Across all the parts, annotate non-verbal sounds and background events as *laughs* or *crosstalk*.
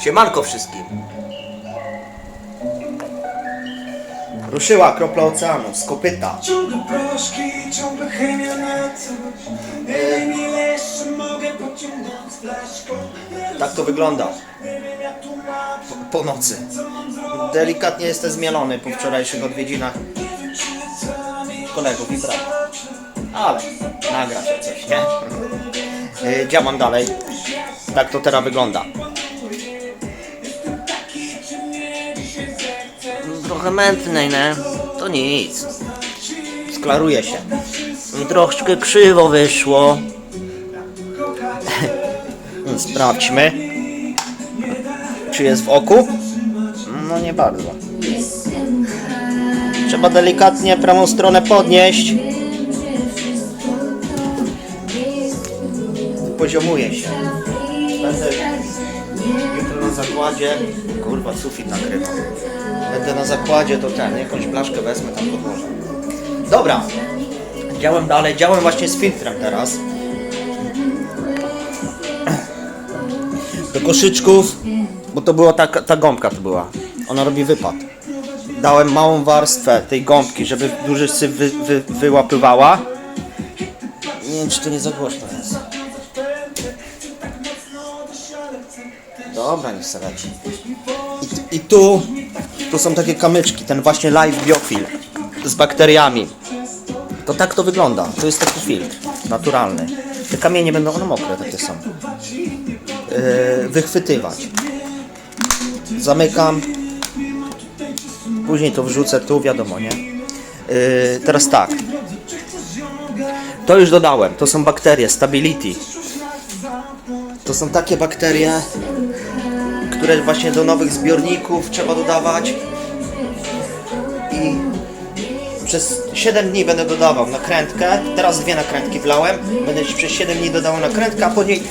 Siemanko wszystkim. Ruszyła kropla oceanu z kopyta. Ciągle proszki, ciągle chemia na coś ile jeszcze mogę pociągnąć flaszką Tak to wygląda Nie wiem jak tłumaczyć, po nocy. co mam zrobić Delikatnie jestem zmielony po wczorajszych odwiedzinach kolegów i. Ale nagra się coś, nie? Yy, Działam dalej. Tak to teraz wygląda. Trochę mętnej, nie? To nic. Sklaruje się. Troszkę krzywo wyszło. Sprawdźmy. Czy jest w oku? No nie bardzo. Trzeba delikatnie prawą stronę podnieść. Poziomuje się. Będę jutro na zakładzie. Kurwa, sufit nagrywa. Będę na zakładzie, to ten, jakąś blaszkę wezmę, tam podłożę. Dobra. Działam dalej. Działam właśnie z filtrem teraz. Do koszyczków, bo to była ta, ta gąbka to była. Ona robi wypad. Dałem małą warstwę tej gąbki, żeby duży syf wy, wy, wyłapywała. Nie wiem, czy to nie za głośno jest. Dobra, niech se. I, I tu, tu są takie kamyczki, ten właśnie live biofilm z bakteriami. To tak to wygląda. To jest taki filtr naturalny. Te kamienie będą, one mokre takie są. Yy, wychwytywać. Zamykam. Później to wrzucę tu, wiadomo, nie? Yy, teraz tak. To już dodałem. To są bakterie Stability. To są takie bakterie, które właśnie do nowych zbiorników trzeba dodawać. I przez 7 dni będę dodawał nakrętkę. Teraz dwie nakrętki wlałem. Będę ci przez 7 dni dodawał nakrętkę, a później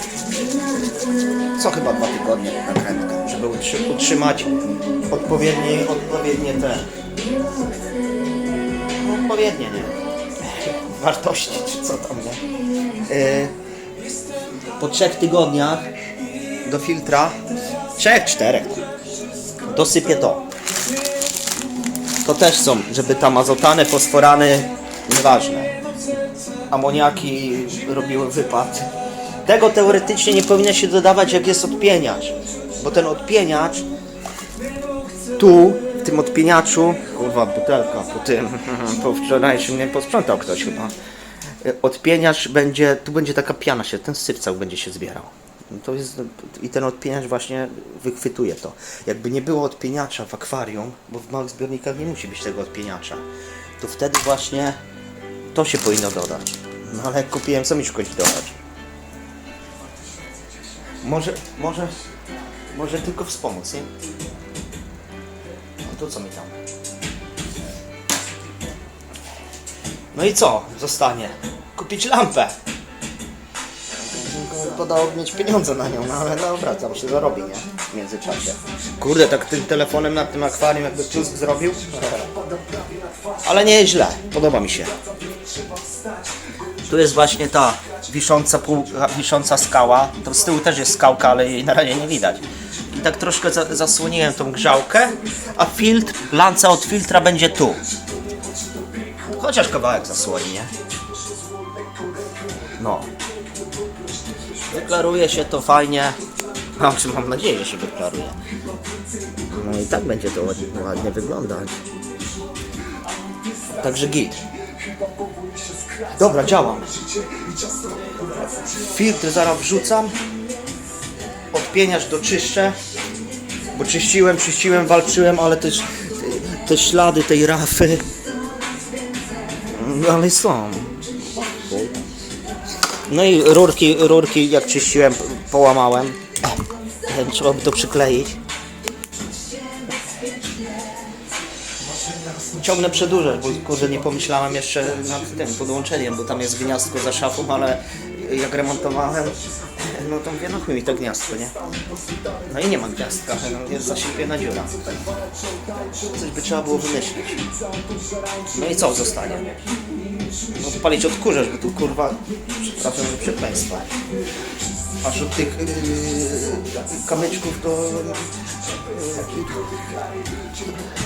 co chyba dwa tygodnie nakrętkę, żeby utrzy- utrzymać odpowiednie, odpowiednie te odpowiednie, nie? *laughs* Wartości, czy co tam, nie? Yy, po trzech tygodniach do filtra, trzech, czterech, dosypię to. To też są, żeby tam azotany, fosforany, nieważne. Amoniaki robiły wypad. Tego teoretycznie nie powinno się dodawać jak jest odpieniacz. Bo ten odpieniacz tu, w tym odpieniaczu, kurwa butelka po tym, *laughs* po wczorajszym nie posprzątał ktoś chyba. Odpieniacz będzie, tu będzie taka piana się, ten syf cały będzie się zbierał. To jest, I ten odpieniacz właśnie wychwytuje to. Jakby nie było odpieniacza w akwarium, bo w małych zbiornikach nie musi być tego odpieniacza, to wtedy właśnie to się powinno dodać. No ale jak kupiłem, co mi szkodzi dodać? Może, może, może tylko wspomóc, nie? No to co mi tam? No i co zostanie? Kupić lampę. Podało mieć pieniądze na nią, no ale dobra, tam się zarobi, nie? W międzyczasie. Kurde, tak tym telefonem nad tym akwarium jakby Tusk zrobił. Ale nie jest źle, podoba mi się. Tu jest właśnie ta wisząca, pół, wisząca skała. To z tyłu też jest skałka, ale jej na razie nie widać. I tak troszkę za, zasłoniłem tą grzałkę, a filtr, lanca od filtra będzie tu. Chociaż kawałek zasłoni, nie? No. Wyklaruje się to fajnie. Znaczy mam nadzieję, że się wyklaruje. No i tak będzie to ładnie, ładnie wyglądać. Także git. Dobra, działam. Filtr zaraz wrzucam. Odpieniacz doczyszczę. Bo czyściłem, czyściłem, walczyłem, ale też te, te ślady tej rafy. No, Ale są. No i rurki, rurki jak czyściłem, połamałem. Trzeba by to przykleić. Ciągnę przedłużać, bo kurde nie pomyślałem jeszcze nad tym podłączeniem, bo tam jest gniazdko za szafą, ale jak remontowałem, no to mówię, no mi to gniazdko, nie? No i nie ma gniazdka, no jest zaślepiona dziura. Coś by trzeba było wymyślić. No i co zostanie? No palić odkurzacz, bo tu kurwa, przepraszam za przekleństwo. Aż od tych yy, kamyczków, to...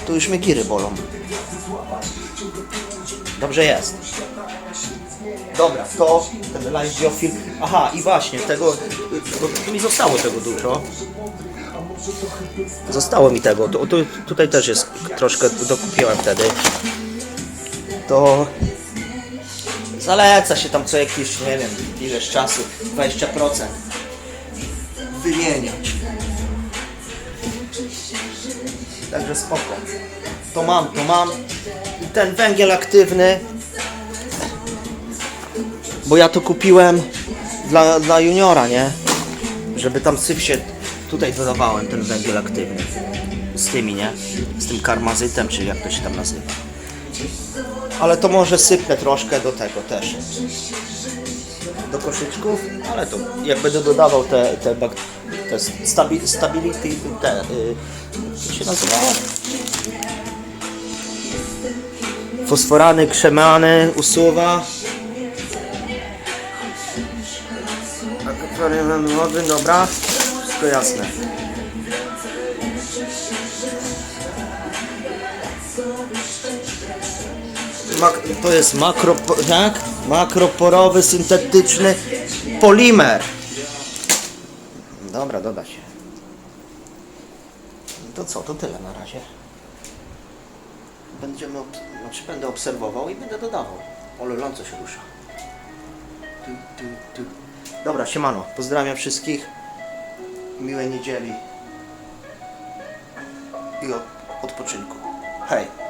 To już mnie giry bolą. Dobrze jest. Dobra, to ten live biofilm. Aha, i właśnie, tego. To mi zostało tego dużo. Zostało mi tego. To, to, tutaj też jest troszkę dokupiłem wtedy. To zaleca się tam co jakiś, nie wiem, ileś czasu, 20% wymieniać. Także spoko. To mam, to mam. I ten węgiel aktywny bo ja to kupiłem dla, dla juniora, nie? Żeby tam syf się... Tutaj dodawałem ten węgiel aktywny. Z tymi, nie? Z tym karmazytem, czy jak to się tam nazywa. Ale to może sypnę troszkę do tego też. Do koszyczków, ale to jak będę dodawał te, te, te stabi, stability, te, y, co się nazywało? Fosforany, krzemany, usuwa. Akwarium wody, dobra. Wszystko jasne. Mak to jest makro, tak? makroporowy, syntetyczny polimer. Dobra, doda się. To co, to tyle na razie. Będziemy, znaczy będę obserwował i będę dodawał. Ole, ląco się rusza. Tu, tu, tu. Dobra, siemano. Pozdrawiam wszystkich. Miłej niedzieli. I od, odpoczynku. Hej.